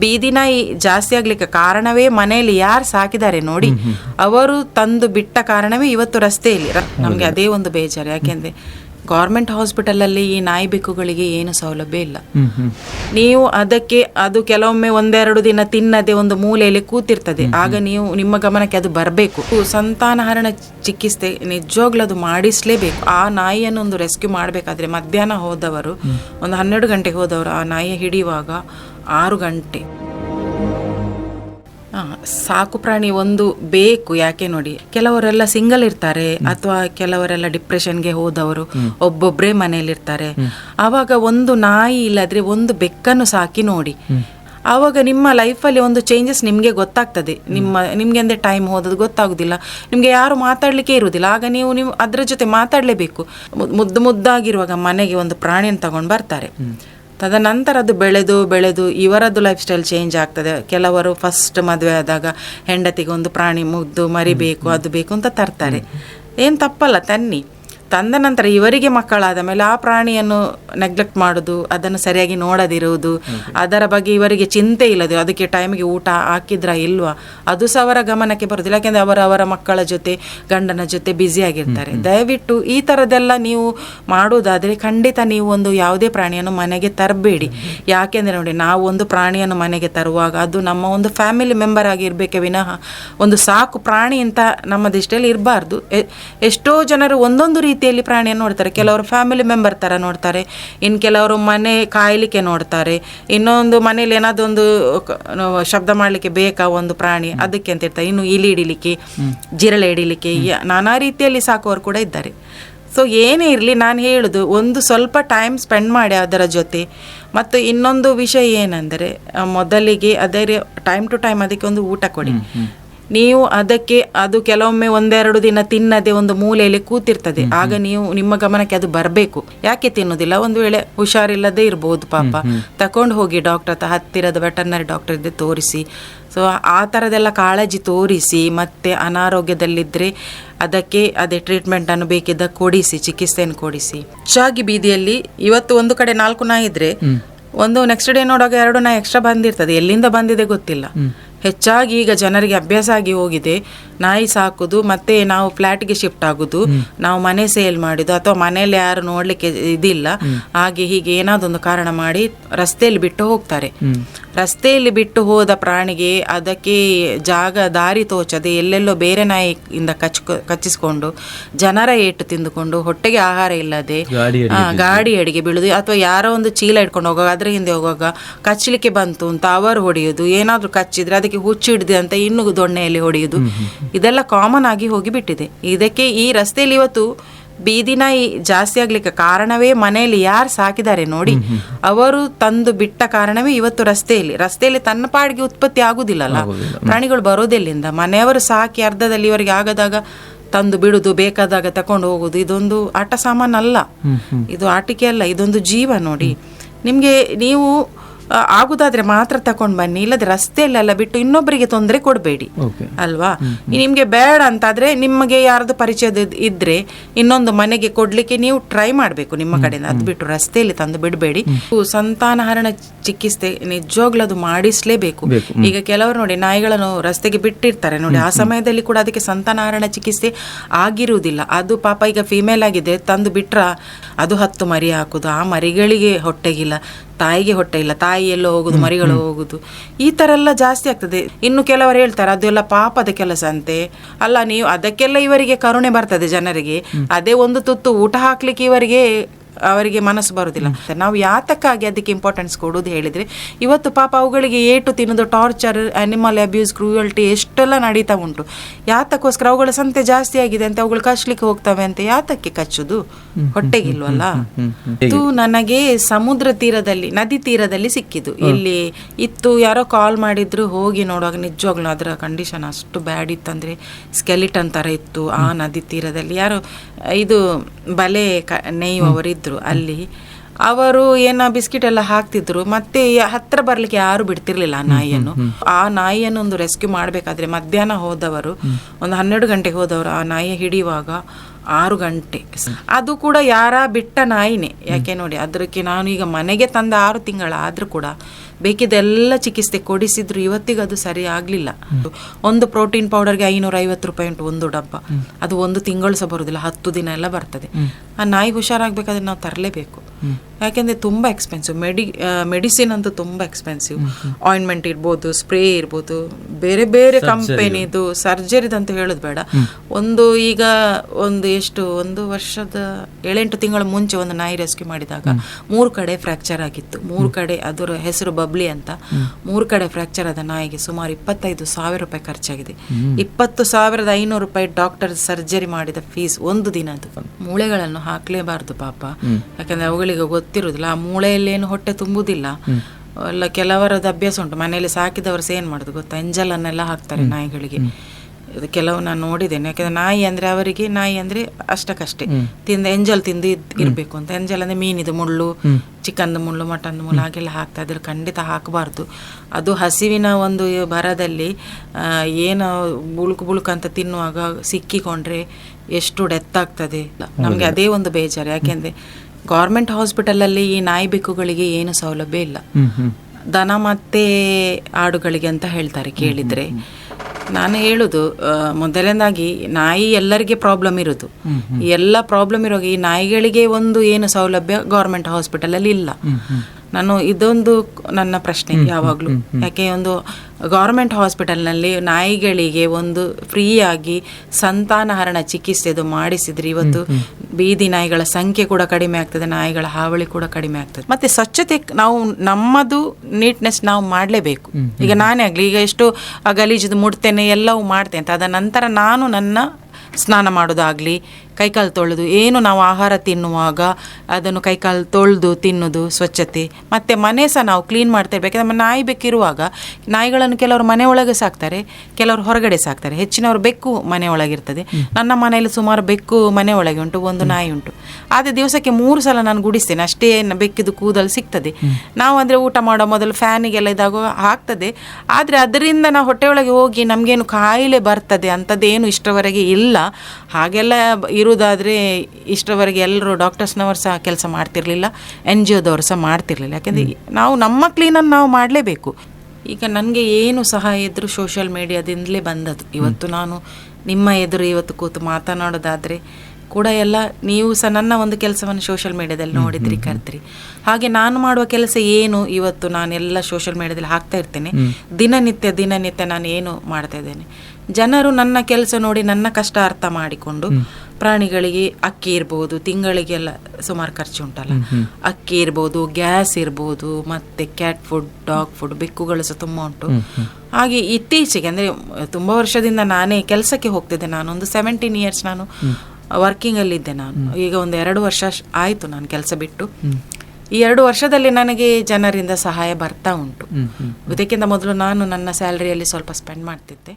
ಬೀದಿ ನಾಯಿ ಜಾಸ್ತಿ ಆಗ್ಲಿಕ್ಕೆ ಕಾರಣವೇ ಮನೆಯಲ್ಲಿ ಯಾರು ಸಾಕಿದ್ದಾರೆ ನೋಡಿ ಅವರು ತಂದು ಬಿಟ್ಟ ಕಾರಣವೇ ಇವತ್ತು ರಸ್ತೆಯಲ್ಲಿ ನಮಗೆ ನಮ್ಗೆ ಅದೇ ಒಂದು ಬೇಜಾರು. ಯಾಕೆಂದ್ರೆ ಗೌರ್ಮೆಂಟ್ ಹಾಸ್ಪಿಟಲಲ್ಲಿ ಈ ನಾಯಿ ಬೆಕ್ಕುಗಳಿಗೆ ಏನು ಸೌಲಭ್ಯ ಇಲ್ಲ. ನೀವು ಅದಕ್ಕೆ ಅದು ಕೆಲವೊಮ್ಮೆ ಒಂದೆರಡು ದಿನ ತಿನ್ನದೆ ಒಂದು ಮೂಲೆಯಲ್ಲಿ ಕೂತಿರ್ತದೆ. ಆಗ ನೀವು ನಿಮ್ಮ ಗಮನಕ್ಕೆ ಅದು ಬರಬೇಕು. ಸಂತಾನಹರಣ ಚಿಕಿತ್ಸೆ ನಿಜವಾಗ್ಲೂ ಅದು ಮಾಡಿಸ್ಲೇಬೇಕು. ಆ ನಾಯಿಯನ್ನು ಒಂದು ರೆಸ್ಕ್ಯೂ ಮಾಡಬೇಕಾದ್ರೆ ಮಧ್ಯಾಹ್ನ ಹೋದವರು ಒಂದು ಹನ್ನೆರಡು ಗಂಟೆಗೆ ಹೋದವರು ಆ ನಾಯಿ ಹಿಡಿಯುವಾಗ ಆರು ಗಂಟೆ. ಸಾಕು ಪ್ರಾಣಿ ಒಂದು ಬೇಕು ಯಾಕೆ ನೋಡಿ? ಕೆಲವರೆಲ್ಲ ಸಿಂಗಲ್ ಇರ್ತಾರೆ ಅಥವಾ ಕೆಲವರೆಲ್ಲ ಡಿಪ್ರೆಷನ್ಗೆ ಹೋದವರು ಒಬ್ಬೊಬ್ಬರೇ ಮನೆಯಲ್ಲಿರ್ತಾರೆ ಆವಾಗ ಒಂದು ನಾಯಿ ಇಲ್ಲದ್ರೆ ಒಂದು ಬೆಕ್ಕನ್ನು ಸಾಕಿ ನೋಡಿ. ಆವಾಗ ನಿಮ್ಮ ಲೈಫಲ್ಲಿ ಒಂದು ಚೇಂಜಸ್ ನಿಮಗೆ ಗೊತ್ತಾಗ್ತದೆ. ನಿಮ್ಮ ನಿಮಗೆ ಅಂದ್ರೆ ಟೈಮ್ ಹೋದದ್ದು ಗೊತ್ತಾಗೋದಿಲ್ಲ. ನಿಮಗೆ ಯಾರು ಮಾತಾಡಲಿಕ್ಕೆ ಇರುವುದಿಲ್ಲ ಆಗ ನೀವು ನೀವು ಅದರ ಜೊತೆ ಮಾತಾಡಲೇಬೇಕು. ಮುದ್ದು ಮುದ್ದಾಗಿರುವಾಗ ಮನೆಗೆ ಒಂದು ಪ್ರಾಣಿಯನ್ನು ತಗೊಂಡು ಬರ್ತಾರೆ. ತದನಂತರ ಅದು ಬೆಳೆದು ಬೆಳೆದು ಇವರದ್ದು ಲೈಫ್ ಸ್ಟೈಲ್ ಚೇಂಜ್ ಆಗ್ತದೆ. ಕೆಲವರು ಫಸ್ಟ್ ಮದುವೆ ಆದಾಗ ಹೆಂಡತಿಗೆ ಒಂದು ಪ್ರಾಣಿ ಮುದ್ದು ಮರಿಬೇಕು ಅದು ಬೇಕು ಅಂತ ತರ್ತಾರೆ. ಏನು ತಪ್ಪಲ್ಲ ತನ್ನಿ. ತಂದ ನಂತರ ಇವರಿಗೆ ಮಕ್ಕಳಾದ ಮೇಲೆ ಆ ಪ್ರಾಣಿಯನ್ನು ನೆಗ್ಲೆಕ್ಟ್ ಮಾಡೋದು ಅದನ್ನು ಸರಿಯಾಗಿ ನೋಡದಿರುವುದು ಅದರ ಬಗ್ಗೆ ಇವರಿಗೆ ಚಿಂತೆ ಇಲ್ಲದೆ ಅದಕ್ಕೆ ಟೈಮಿಗೆ ಊಟ ಹಾಕಿದ್ರ ಇಲ್ವಾ? ಅದು ಸಹ ಅವರ ಗಮನಕ್ಕೆ ಬರೋದಿಲ್ಲ. ಯಾಕೆಂದ್ರೆ ಅವರ ಅವರ ಮಕ್ಕಳ ಜೊತೆ ಗಂಡನ ಜೊತೆ ಬ್ಯುಸಿ ಆಗಿರ್ತಾರೆ. ದಯವಿಟ್ಟು ಈ ಥರದ್ದೆಲ್ಲ ನೀವು ಮಾಡುವುದಾದರೆ ಖಂಡಿತ ನೀವು ಒಂದು ಯಾವುದೇ ಪ್ರಾಣಿಯನ್ನು ಮನೆಗೆ ತರಬೇಡಿ. ಯಾಕೆಂದ್ರೆ ನೋಡಿ ನಾವು ಒಂದು ಪ್ರಾಣಿಯನ್ನು ಮನೆಗೆ ತರುವಾಗ ಅದು ನಮ್ಮ ಒಂದು ಫ್ಯಾಮಿಲಿ ಮೆಂಬರ್ ಆಗಿರ್ಬೇಕೆ ವಿನಃ ಒಂದು ಸಾಕು ಪ್ರಾಣಿ ಅಂತ ನಮ್ಮ ದೃಷ್ಟಿಯಲ್ಲಿ ಇರಬಾರ್ದು. ಎಷ್ಟೋ ಜನರು ಒಂದೊಂದು ರೀತಿಯಲ್ಲಿ ಪ್ರಾಣಿಯನ್ನು ನೋಡ್ತಾರೆ. ಕೆಲವರು ಫ್ಯಾಮಿಲಿ ಮೆಂಬರ್ ಥರ ನೋಡ್ತಾರೆ. ಇನ್ನು ಕೆಲವರು ಮನೆ ಕಾಯಲಿಕ್ಕೆ ನೋಡ್ತಾರೆ. ಇನ್ನೊಂದು ಮನೇಲಿ ಏನಾದೊಂದು ಒಂದು ಶಬ್ದ ಮಾಡಲಿಕ್ಕೆ ಬೇಕಾ ಒಂದು ಪ್ರಾಣಿ? ಅದಕ್ಕೆ ಅಂತ ಇರ್ತಾರೆ ಇನ್ನು ಇಲಿ ಹಿಡಿಲಿಕ್ಕೆ ಜಿರಳೆ ಹಿಡಿಲಿಕ್ಕೆ ನಾನಾ ರೀತಿಯಲ್ಲಿ ಸಾಕುವವರು ಕೂಡ ಇದ್ದಾರೆ. ಸೊ ಏನೇ ಇರಲಿ ನಾನು ಹೇಳುದು ಒಂದು ಸ್ವಲ್ಪ ಟೈಮ್ ಸ್ಪೆಂಡ್ ಮಾಡಿ ಅದರ ಜೊತೆ. ಮತ್ತು ಇನ್ನೊಂದು ವಿಷಯ ಏನಂದರೆ ಮೊದಲಿಗೆ ಅದೇ ಟೈಮ್ ಟು ಟೈಮ್ ಅದಕ್ಕೆ ಒಂದು ಊಟ ಕೊಡಿ. ನೀವು ಅದಕ್ಕೆ ಅದು ಕೆಲವೊಮ್ಮೆ ಒಂದೆರಡು ದಿನ ತಿನ್ನದೆ ಒಂದು ಮೂಲೆಯಲ್ಲಿ ಕೂತಿರ್ತದೆ. ಆಗ ನೀವು ನಿಮ್ಮ ಗಮನಕ್ಕೆ ಅದು ಬರಬೇಕು. ಯಾಕೆ ತಿನ್ನೋದಿಲ್ಲ? ಒಂದು ವೇಳೆ ಹುಷಾರಿಲ್ಲದೆ ಇರಬಹುದು ಪಾಪ. ತಕೊಂಡು ಹೋಗಿ ಡಾಕ್ಟರ್ ಹತ್ತಿರದ ವೆಟರ್ನರಿ ಡಾಕ್ಟರ್ ಇದ್ದೆ ತೋರಿಸಿ. ಸೊ ಆ ಥರದೆಲ್ಲ ಕಾಳಜಿ ತೋರಿಸಿ ಮತ್ತೆ ಅನಾರೋಗ್ಯದಲ್ಲಿದ್ದರೆ ಅದಕ್ಕೆ ಅದೇ ಟ್ರೀಟ್ಮೆಂಟನ್ನು ಬೇಕಿದ್ದ ಕೊಡಿಸಿ ಚಿಕಿತ್ಸೆಯನ್ನು ಕೊಡಿಸಿ. ಚಾಗಿ ಬೀದಿಯಲ್ಲಿ ಇವತ್ತು ಒಂದು ಕಡೆ ನಾಲ್ಕು ನಾಯಿ ಇದ್ರೆ ಒಂದು ನೆಕ್ಸ್ಟ್ ಡೇ ನೋಡುವಾಗ ಎರಡು ನಾಯಿ ಎಕ್ಸ್ಟ್ರಾ ಬಂದಿರ್ತದೆ. ಎಲ್ಲಿಂದ ಬಂದಿದೆ ಗೊತ್ತಿಲ್ಲ. ಹೆಚ್ಚಾಗಿ ಈಗ ಜನರಿಗೆ ಅಭ್ಯಾಸ ಆಗಿ ಹೋಗಿದೆ. ನಾಯಿ ಸಾಕುದು ಮತ್ತೆ ನಾವು ಫ್ಲಾಟ್ಗೆ ಶಿಫ್ಟ್ ಆಗುದು. ನಾವು ಮನೆ ಸೇಲ್ ಮಾಡುದು ಅಥವಾ ಮನೆಯಲ್ಲಿ ಯಾರು ನೋಡ್ಲಿಕ್ಕೆ ಇದಿಲ್ಲ. ಹಾಗೆ ಹೀಗೆ ಏನಾದೊಂದು ಕಾರಣ ಮಾಡಿ ರಸ್ತೆಯಲ್ಲಿ ಬಿಟ್ಟು ಹೋಗ್ತಾರೆ. ರಸ್ತೆಯಲ್ಲಿ ಬಿಟ್ಟು ಹೋದ ಪ್ರಾಣಿಗೆ ಅದಕ್ಕೆ ಜಾಗ ದಾರಿ ತೋಚದೆ ಎಲ್ಲೆಲ್ಲೋ ಬೇರೆ ನಾಯಿಯಿಂದ ಕಚ್ ಕಚ್ಚಿಸಿಕೊಂಡು ಜನರ ಏಟು ತಿಂದುಕೊಂಡು ಹೊಟ್ಟೆಗೆ ಆಹಾರ ಇಲ್ಲದೆ ಗಾಡಿ ಅಡಿಗೆ ಬೀಳುದು ಅಥವಾ ಯಾರೋ ಒಂದು ಚೀಲ ಇಟ್ಕೊಂಡು ಹೋಗುವಾಗ ಅದ್ರ ಹಿಂದೆ ಹೋಗುವಾಗ ಕಚ್ಚಲಿಕ್ಕೆ ಬಂತು ಅಂತ ಅವರು ಹೊಡೆಯುದು ಏನಾದ್ರೂ ಕಚ್ಚಿದ್ರೆ ಅದಕ್ಕೆ ಹುಚ್ಚು ಹಿಡಿದೆ ಅಂತ ಇನ್ನು ದೊಣ್ಣೆಯಲ್ಲಿ ಹೊಡೆಯುದು. ಇದೆಲ್ಲ ಕಾಮನ್ ಆಗಿ ಹೋಗಿ ಬಿಟ್ಟಿದೆ ಇದಕ್ಕೆ ಈ ರಸ್ತೆಯಲ್ಲಿ ಇವತ್ತು ಬೀದಿ ನಾಯಿ ಜಾಸ್ತಿ ಆಗ್ಲಿಕ್ಕೆ ಕಾರಣವೇ ಮನೆಯಲ್ಲಿ ಯಾರು ಸಾಕಿದ್ದಾರೆ ನೋಡಿ ಅವರು ತಂದು ಬಿಟ್ಟ ಕಾರಣವೇ ಇವತ್ತು ರಸ್ತೆಯಲ್ಲಿ. ರಸ್ತೆಯಲ್ಲಿ ತನ್ನ ಪಾಡಿಗೆ ಉತ್ಪತ್ತಿ ಆಗುದಿಲ್ಲಲ್ಲ. ಪ್ರಾಣಿಗಳು ಬರೋದೆಲ್ಲಿಂದ ಮನೆಯವರು ಸಾಕಿ ಅರ್ಧದಲ್ಲಿ ಇವರಿಗೆ ಆಗದಾಗ ತಂದು ಬಿಡುದು ಬೇಕಾದಾಗ ತಕೊಂಡು ಹೋಗುದು ಇದೊಂದು ಆಟ ಸಾಮಾನಲ್ಲ. ಇದು ಆಟಿಕೆ ಅಲ್ಲ ಇದೊಂದು ಜೀವ ನೋಡಿ. ನಿಮ್ಗೆ ನೀವು ಆಗುದಾದ್ರೆ ಮಾತ್ರ ತಕೊಂಡ್ ಬನ್ನಿ ಇಲ್ಲದೆ ರಸ್ತೆಯಲ್ಲೆಲ್ಲ ಬಿಟ್ಟು ಇನ್ನೊಬ್ಬರಿಗೆ ತೊಂದರೆ ಕೊಡಬೇಡಿ. ಅಲ್ವಾ? ನಿಮ್ಗೆ ಬೇಡ ಅಂತಾದ್ರೆ ನಿಮಗೆ ಯಾರ್ದು ಪರಿಚಯದ ಇದ್ರೆ ಇನ್ನೊಂದು ಮನೆಗೆ ಕೊಡ್ಲಿಕ್ಕೆ ನೀವು ಟ್ರೈ ಮಾಡ್ಬೇಕು ನಿಮ್ಮ ಕಡೆಯಿಂದ. ಅದು ಬಿಟ್ಟು ರಸ್ತೆಯಲ್ಲಿ ತಂದು ಬಿಡಬೇಡಿ. ಸಂತಾನಹರಣ ಚಿಕಿತ್ಸೆ ನಿಜವಾಗ್ಲೂ ಅದು ಮಾಡಿಸ್ಲೇಬೇಕು. ಈಗ ಕೆಲವರು ನೋಡಿ ನಾಯಿಗಳನ್ನು ರಸ್ತೆಗೆ ಬಿಟ್ಟಿರ್ತಾರೆ. ನೋಡಿ ಆ ಸಮಯದಲ್ಲಿ ಕೂಡ ಅದಕ್ಕೆ ಸಂತಾನಹರಣ ಚಿಕಿತ್ಸೆ ಆಗಿರುವುದಿಲ್ಲ. ಅದು ಪಾಪ ಈಗ ಫಿಮೇಲ್ ಆಗಿದೆ ತಂದು ಬಿಟ್ರ ಅದು ಹತ್ತು ಮರಿ ಹಾಕುದು ಆ ಮರಿಗಳಿಗೆ ಹೊಟ್ಟೆಗಿಲ್ಲ ತಾಯಿಗೆ ಹೊಟ್ಟೆ ಇಲ್ಲ ತಾಯಿ ಎಲ್ಲೋ ಹೋಗುದು ಮರಿಗಳು ಹೋಗುದು. ಈ ತರ ಎಲ್ಲ ಜಾಸ್ತಿ ಆಗ್ತದೆ. ಇನ್ನು ಕೆಲವರು ಹೇಳ್ತಾರೆ ಅದೆಲ್ಲ ಪಾಪದ ಕೆಲಸ ಅಂತೆ. ಅಲ್ಲ ನೀವು ಅದಕ್ಕೆಲ್ಲ ಇವರಿಗೆ ಕರುಣೆ ಬರ್ತದೆ ಜನರಿಗೆ. ಅದೇ ಒಂದು ತುತ್ತು ಊಟ ಹಾಕ್ಲಿಕ್ಕೆ ಇವರಿಗೆ ಅವರಿಗೆ ಮನಸ್ಸು ಬರುವುದಿಲ್ಲ. ನಾವು ಯಾತಕ್ಕಾಗಿ ಅದಕ್ಕೆ ಇಂಪಾರ್ಟೆನ್ಸ್ ಕೊಡುವುದು ಹೇಳಿದ್ರೆ ಇವತ್ತು ಪಾಪ ಅವುಗಳಿಗೆ ಏಟು ತಿನ್ನೋದು ಟಾರ್ಚರ್ ಅನಿಮಲ್ ಅಬ್ಯೂಸ್ ಕ್ರೂಯಲ್ಟಿ ಎಷ್ಟೆಲ್ಲ ನಡೀತಾ ಉಂಟು. ಯಾತಕ್ಕೋಸ್ಕರ ಅವುಗಳ ಸಂತೆ ಜಾಸ್ತಿ ಆಗಿದೆ ಅಂತ ಅವುಗಳು ಕಚ್ಲಿಕ್ಕೆ ಹೋಗ್ತವೆ ಅಂತ ಯಾತಕ್ಕೆ ಕಚ್ಚುದು? ಹೊಟ್ಟೆಗಿಲ್ವಲ್ಲ? ಇದು ನನಗೆ ಸಮುದ್ರ ತೀರದಲ್ಲಿ ನದಿ ತೀರದಲ್ಲಿ ಸಿಕ್ಕಿದ್ದು. ಇಲ್ಲಿ ಇತ್ತು ಯಾರೋ ಕಾಲ್ ಮಾಡಿದ್ರು ಹೋಗಿ ನೋಡುವಾಗ ನಿಜವಾಗ್ಲೂ ಅದರ ಕಂಡೀಷನ್ ಅಷ್ಟು ಬ್ಯಾಡ್ ಇತ್ತಂದ್ರೆ ಸ್ಕೆಲಿಟನ್ ತರ ಇತ್ತು ಆ ನದಿ ತೀರದಲ್ಲಿ. ಯಾರೋ ಇದು ಬಲೆ ಕ ನೇಯುವವರಿದ್ರು ಅಲ್ಲಿ. ಅವರು ಏನ ಬಿಸ್ಕಿಟ್ ಎಲ್ಲ ಹಾಕ್ತಿದ್ರು. ಮತ್ತೆ ಹತ್ರ ಬರ್ಲಿಕ್ಕೆ ಯಾರು ಬಿಡ್ತಿರ್ಲಿಲ್ಲ ಆ ನಾಯಿಯನ್ನು. ಆ ನಾಯಿಯನ್ನು ಒಂದು ರೆಸ್ಕ್ಯೂ ಮಾಡ್ಬೇಕಾದ್ರೆ ಮಧ್ಯಾಹ್ನ ಹೋದವರು ಒಂದು ಹನ್ನೆರಡು ಗಂಟೆಗೆ ಹೋದವರು ಆ ನಾಯಿ ಹಿಡಿಯುವಾಗ ಆರು ಗಂಟೆ. ಅದು ಕೂಡ ಯಾರ ಬಿಟ್ಟ ನಾಯಿನೇ. ಯಾಕೆ ನೋಡಿ ಅದಕ್ಕೆ ನಾನು ಈಗ ಮನೆಗೆ ತಂದ ಆರು ತಿಂಗಳ ಆದ್ರೂ ಕೂಡ ಬೇಕಿದ್ದೆಲ್ಲ ಚಿಕಿತ್ಸೆ ಕೊಡಿಸಿದ್ರು. ಇವತ್ತಿಗೂ ಅದು ಸರಿ ಆಗಲಿಲ್ಲ. ಒಂದು ಪ್ರೋಟೀನ್ ಪೌಡರ್ಗೆ ಐನೂರ ಐವತ್ತು ರೂಪಾಯಿ ಉಂಟು ಒಂದು ಡಬ್ಬ. ಅದು ಒಂದು ತಿಂಗಳು ಸಹ ಬರುದಿಲ್ಲ. ಹತ್ತು ದಿನ ಎಲ್ಲ ಬರ್ತದೆ. ಆ ನಾಯಿ ಹುಷಾರಾಗಬೇಕಾದ್ರೆ ನಾವು ತರಲೇಬೇಕು. ಯಾಕೆಂದ್ರೆ ತುಂಬಾ ಎಕ್ಸ್ಪೆನ್ಸಿವ್ ಮೆಡಿ ಮೆಡಿಸಿನ್ ಅಂತೂ ತುಂಬಾ ಎಕ್ಸ್ಪೆನ್ಸಿವ್ ಆಯಿಂಟ್ಮೆಂಟ್ ಇರ್ಬೋದು ಸ್ಪ್ರೇ ಇರ್ಬೋದು ಬೇರೆ ಬೇರೆ ಕಂಪೆನಿದು ಸರ್ಜರಿದಂತ ಹೇಳೋದು ಬೇಡ. ಒಂದು ಈಗ ಒಂದು ಎಷ್ಟು ಒಂದು ವರ್ಷದ ಏಳೆಂಟು ತಿಂಗಳ ಮುಂಚೆ ಒಂದು ನಾಯಿ ರೆಸ್ಕ್ಯೂ ಮಾಡಿದಾಗ ಮೂರು ಕಡೆ ಫ್ರ್ಯಾಕ್ಚರ್ ಆಗಿತ್ತು. ಮೂರು ಕಡೆ ಅದರ ಹೆಸರು ಬಬ್ಲಿ ಅಂತ ಮೂರು ಕಡೆ ಫ್ರಾಕ್ಚರ್ ಆದ ನಾಯಿಗೆ ಸುಮಾರು ಇಪ್ಪತ್ತೈದು ಸಾವಿರ ರೂಪಾಯಿ ಖರ್ಚಾಗಿದೆ. ಇಪ್ಪತ್ತು ಸಾವಿರದ ಐನೂರು ರೂಪಾಯಿ ಡಾಕ್ಟರ್ ಸರ್ಜರಿ ಮಾಡಿದ ಫೀಸ್ ಒಂದು ದಿನದ್ದು ಮೂಳೆಗಳನ್ನು ಹಾಕ್ಲೇಬಾರ್ದು ಪಾಪ. ಯಾಕಂದ್ರೆ ಅವುಗಳಿಗೆ ಗೊತ್ತಿರುದಿಲ್ಲ ಆ ಮೂಳೆಯಲ್ಲೇನು ಹೊಟ್ಟೆ ತುಂಬುದಿಲ್ಲ. ಎಲ್ಲ ಕೆಲವರದ್ದು ಅಭ್ಯಾಸ ಉಂಟು. ಮನೆಯಲ್ಲಿ ಸಾಕಿದವರು ಏನ್ ಮಾಡುದು ಗೊತ್ತಾ? ಎಂಜಲನ್ನೆಲ್ಲ ಹಾಕ್ತಾರೆ ನಾಯಿಗಳಿಗೆ. ಇದು ಕೆಲವು ನಾನು ನೋಡಿದ್ದೇನೆ. ಯಾಕಂದ್ರೆ ನಾಯಿ ಅಂದ್ರೆ ಅವರಿಗೆ ನಾಯಿ ಅಂದ್ರೆ ಅಷ್ಟಕ್ಕಷ್ಟೇ. ತಿಂದ ಎಂಜಲ್ ತಿಂದು ಇರಬೇಕು ಅಂತ. ಎಂಜಲ್ ಅಂದ್ರೆ ಮೀನಿದು ಮುಳ್ಳು ಚಿಕನ್ದು ಮುಳ್ಳು ಮಟನ್ ಮುಳ್ಳು ಹಾಗೆಲ್ಲ ಹಾಕ್ತಾ ಇದ್ರೆ ಖಂಡಿತ ಹಾಕಬಾರ್ದು. ಅದು ಹಸಿವಿನ ಒಂದು ಭರದಲ್ಲಿ ಆ, ಏನು ಬುಳುಕು ಬುಳುಕು ಅಂತ ತಿನ್ನುವಾಗ ಸಿಕ್ಕಿಕೊಂಡ್ರೆ ಎಷ್ಟು ಡೆತ್ ಆಗ್ತದೆ. ನಮ್ಗೆ ಅದೇ ಒಂದು ಬೇಜಾರು. ಯಾಕೆಂದ್ರೆ ಗೌರ್ಮೆಂಟ್ ಹಾಸ್ಪಿಟಲಲ್ಲಿ ಈ ನಾಯಿ ಬೆಕ್ಕುಗಳಿಗೆ ಏನು ಸೌಲಭ್ಯ ಇಲ್ಲ. ದನ ಮತ್ತೆ ಆಡುಗಳಿಗೆ ಅಂತ ಹೇಳ್ತಾರೆ ಕೇಳಿದ್ರೆ. ನಾನು ಹೇಳುದು ಮೊದಲನೇದಾಗಿ ನಾಯಿ ಎಲ್ಲರಿಗೆ ಪ್ರಾಬ್ಲಮ್ ಇರೋದು. ಎಲ್ಲ ಪ್ರಾಬ್ಲಮ್ ಇರೋ ಈ ನಾಯಿಗಳಿಗೆ ಒಂದು ಏನು ಸೌಲಭ್ಯ ಗೌರ್ಮೆಂಟ್ ಹಾಸ್ಪಿಟಲಲ್ಲಿ ಇಲ್ಲ. ನಾನು ಇದೊಂದು ನನ್ನ ಪ್ರಶ್ನೆ ಯಾವಾಗಲೂ. ಯಾಕೆ ಒಂದು ಗೌರ್ಮೆಂಟ್ ಹಾಸ್ಪಿಟಲ್ನಲ್ಲಿ ನಾಯಿಗಳಿಗೆ ಒಂದು ಫ್ರೀಯಾಗಿ ಸಂತಾನಹರಣ ಚಿಕಿತ್ಸೆದು ಮಾಡಿಸಿದ್ರೆ ಇವತ್ತು ಬೀದಿ ನಾಯಿಗಳ ಸಂಖ್ಯೆ ಕೂಡ ಕಡಿಮೆ ಆಗ್ತದೆ ನಾಯಿಗಳ ಹಾವಳಿ ಕೂಡ ಕಡಿಮೆ ಆಗ್ತದೆ. ಮತ್ತೆ ಸ್ವಚ್ಛತೆ ನಾವು ನಮ್ಮದು ನೀಟ್ನೆಸ್ ನಾವು ಮಾಡಲೇಬೇಕು. ಈಗ ನಾನೇ ಆಗಲಿ ಈಗ ಎಷ್ಟು ಗಲೀಜದು ಮುಡ್ತೇನೆ ಎಲ್ಲವೂ ಮಾಡ್ತೇನೆ ಅಂತ. ಅದ ನಂತರ ನಾನು ನನ್ನ ಸ್ನಾನ ಮಾಡೋದಾಗಲಿ ಕೈಕಾಲು ತೊಳೆದು ಏನು ನಾವು ಆಹಾರ ತಿನ್ನುವಾಗ ಅದನ್ನು ಕೈಕಾಲು ತೊಳೆದು ತಿನ್ನೋದು ಸ್ವಚ್ಛತೆ. ಮತ್ತು ಮನೆ ಸಹ ನಾವು ಕ್ಲೀನ್ ಮಾಡ್ತಾ ನಮ್ಮ ನಾಯಿ ಬೆಕ್ಕಿರುವಾಗ ನಾಯಿಗಳನ್ನು ಕೆಲವರು ಮನೆ ಒಳಗೆ ಸಾಕ್ತಾರೆ ಕೆಲವರು ಹೊರಗಡೆ ಸಾಕ್ತಾರೆ. ಹೆಚ್ಚಿನವರು ಬೆಕ್ಕು ಮನೆ ಒಳಗಿರ್ತದೆ. ನನ್ನ ಮನೆಯಲ್ಲಿ ಸುಮಾರು ಬೆಕ್ಕು ಮನೆ ಒಳಗೆ ಉಂಟು ಒಂದು ನಾಯಿ ಉಂಟು. ಆದರೆ ದಿವಸಕ್ಕೆ ಮೂರು ಸಲ ನಾನು ಗುಡಿಸ್ತೇನೆ. ಅಷ್ಟೇ ಬೆಕ್ಕಿದ್ದು ಬೆಕ್ಕಿದು ಕೂದಲು ಸಿಗ್ತದೆ. ನಾವು ಅಂದರೆ ಊಟ ಮಾಡೋ ಮೊದಲು ಫ್ಯಾನಿಗೆಲ್ಲ ಇದಾಗೋ ಆಗ್ತದೆ. ಆದರೆ ಅದರಿಂದ ನಾವು ಹೊಟ್ಟೆಯೊಳಗೆ ಹೋಗಿ ನಮಗೇನು ಕಾಯಿಲೆ ಬರ್ತದೆ ಅಂಥದ್ದೇನು ಇಷ್ಟವರೆಗೆ ಇಲ್ಲ. ಹಾಗೆಲ್ಲ ಇರೋದಾದ್ರೆ ಇರುವುದಾದ್ರೆ ಇಷ್ಟರವರೆಗೆ ಎಲ್ಲರೂ ಡಾಕ್ಟರ್ಸ್ನವರು ಸಹ ಕೆಲಸ ಮಾಡ್ತಿರ್ಲಿಲ್ಲ ಎನ್ ಜಿ ಒದವರು ಸಹ ಮಾಡ್ತಿರ್ಲಿಲ್ಲ. ಯಾಕೆಂದರೆ ನಾವು ನಮ್ಮ ಕ್ಲೀನನ್ನು ನಾವು ಮಾಡಲೇಬೇಕು. ಈಗ ನನಗೆ ಏನು ಸಹಾಯ ಇದ್ದರೂ ಸೋಷಿಯಲ್ ಮೀಡಿಯಾದಿಂದಲೇ ಬಂದದ್ದು. ಇವತ್ತು ನಾನು ನಿಮ್ಮ ಎದುರು ಇವತ್ತು ಕೂತು ಮಾತನಾಡೋದಾದರೆ ಕೂಡ ಎಲ್ಲ ನೀವು ಸಹ ನನ್ನ ಒಂದು ಕೆಲಸವನ್ನು ಸೋಷಿಯಲ್ ಮೀಡಿಯಾದಲ್ಲಿ ನೋಡಿದ್ರಿ ಕರ್ತ್ರಿ ಹಾಗೆ ನಾನು ಮಾಡುವ ಕೆಲಸ ಏನು? ಇವತ್ತು ನಾನೆಲ್ಲ ಸೋಷಿಯಲ್ ಮೀಡಿಯಾದಲ್ಲಿ ಹಾಕ್ತಾ ಇರ್ತೇನೆ. ದಿನನಿತ್ಯ ದಿನನಿತ್ಯ ನಾನು ಏನು ಮಾಡ್ತಾ ಇದ್ದೇನೆ? ಜನರು ನನ್ನ ಕೆಲಸ ನೋಡಿ ನನ್ನ ಕಷ್ಟ ಅರ್ಥ ಮಾಡಿಕೊಂಡು ಪ್ರಾಣಿಗಳಿಗೆ ಅಕ್ಕಿ ಇರ್ಬೋದು ತಿಂಗಳಿಗೆಲ್ಲ ಸುಮಾರು ಖರ್ಚು ಉಂಟಲ್ಲ. ಅಕ್ಕಿ ಇರ್ಬೋದು ಗ್ಯಾಸ್ ಇರ್ಬೋದು ಮತ್ತೆ ಕ್ಯಾಟ್ ಫುಡ್ ಡಾಗ್ ಫುಡ್ ಬೆಕ್ಕುಗಳು ಸಹ ತುಂಬ ಉಂಟು. ಹಾಗೆ ಇತ್ತೀಚೆಗೆ ಅಂದರೆ ತುಂಬ ವರ್ಷದಿಂದ ನಾನೇ ಕೆಲಸಕ್ಕೆ ಹೋಗ್ತಿದ್ದೆ. ನಾನು ಒಂದು ಸೆವೆಂಟೀನ್ ಇಯರ್ಸ್ ನಾನು ವರ್ಕಿಂಗ್ ಇದ್ದೆ ನಾನು. ಈಗ ಒಂದು ಎರಡು ವರ್ಷ ಆಯ್ತು ನಾನು ಕೆಲಸ ಬಿಟ್ಟು. ಈ ಎರಡು ವರ್ಷದಲ್ಲಿ ನನಗೆ ಜನರಿಂದ ಸಹಾಯ ಬರ್ತಾ ಉಂಟು. ಇದಕ್ಕಿಂತ ಮೊದಲು ನಾನು ನನ್ನ ಸ್ಯಾಲರಿಯಲ್ಲಿ ಸ್ವಲ್ಪ ಸ್ಪೆಂಡ್ ಮಾಡ್ತಿದ್ದೆ.